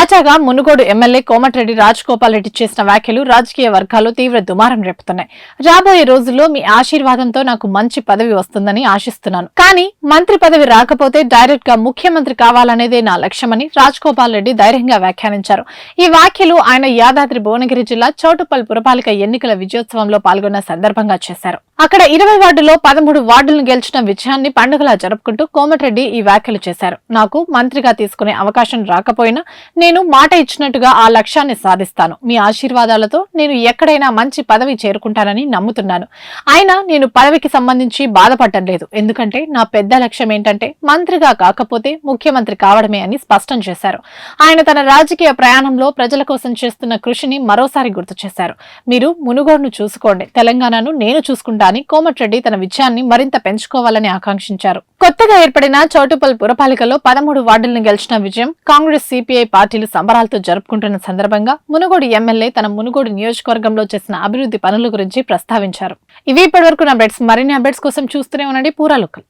తాజాగా మునుగోడు ఎమ్మెల్యే కోమటిరెడ్డి రాజగోపాల్ రెడ్డి చేసిన వ్యాఖ్యలు రాజకీయ వర్గాల్లో తీవ్ర దుమారం రేపుతున్నాయి. రాబోయే రోజుల్లో మీ ఆశీర్వాదంతో నాకు మంచి పదవి వస్తుందని ఆశిస్తున్నాను. కానీ మంత్రి పదవి రాకపోతే డైరెక్ట్గా ముఖ్యమంత్రి కావాలనేదే నా లక్ష్యమని రాజగోపాల్ రెడ్డి ధైర్యంగా వ్యాఖ్యానించారు. ఈ వ్యాఖ్యలు ఆయన యాదాద్రి భువనగిరి జిల్లా చౌటుప్పల్ పురపాలిక ఎన్నికల విజయోత్సవంలో పాల్గొన్న సందర్భంగా చేశారు. అక్కడ ఇరవై వార్డులో పదమూడు వార్డులను గెలిచిన విజయాన్ని పండుగలా జరుపుకుంటూ కోమటిరెడ్డి ఈ వ్యాఖ్యలు చేశారు. నాకు మంత్రిగా తీసుకునే అవకాశం రాకపోయినా నేను నేను మాట ఇచ్చినట్టుగా ఆ లక్ష్యాన్ని సాధిస్తాను. మీ ఆశీర్వాదాలతో నేను ఎక్కడైనా మంచి పదవి చేరుకుంటానని నమ్ముతున్నాను. ఆయన నేను పదవికి సంబంధించి బాధపడటం లేదు. ఎందుకంటే నా పెద్ద లక్ష్యం ఏంటంటే మంత్రిగా కాకపోతే ముఖ్యమంత్రి కావడమే అని స్పష్టం చేశారు. ఆయన తన రాజకీయ ప్రయాణంలో ప్రజల కోసం చేస్తున్న కృషిని మరోసారి గుర్తు చేశారు. మీరు మునుగోడును చూసుకోండి. తెలంగాణను నేను చూసుకుంటా అని కోమటిరెడ్డి తన విజయాన్ని మరింత పెంచుకోవాలని ఆకాంక్షించారు. కొత్తగా ఏర్పడిన చౌటుపల్ పురపాలికలో పదమూడు వార్డులను గెలిచిన విజయం కాంగ్రెస్ సిపిఐ పార్టీలు సంబరాలతో జరుపుకుంటున్న సందర్భంగా మునుగోడు ఎమ్మెల్యే తన మునుగోడు నియోజకవర్గంలో చేసిన అభివృద్ధి పనుల గురించి ప్రస్తావించారు. ఇవి ఇప్పటివరకు నా బెట్స్ మరిన్ని అప్డేట్స్ కోసం చూస్తూనే ఉండండి పూరాలుకల్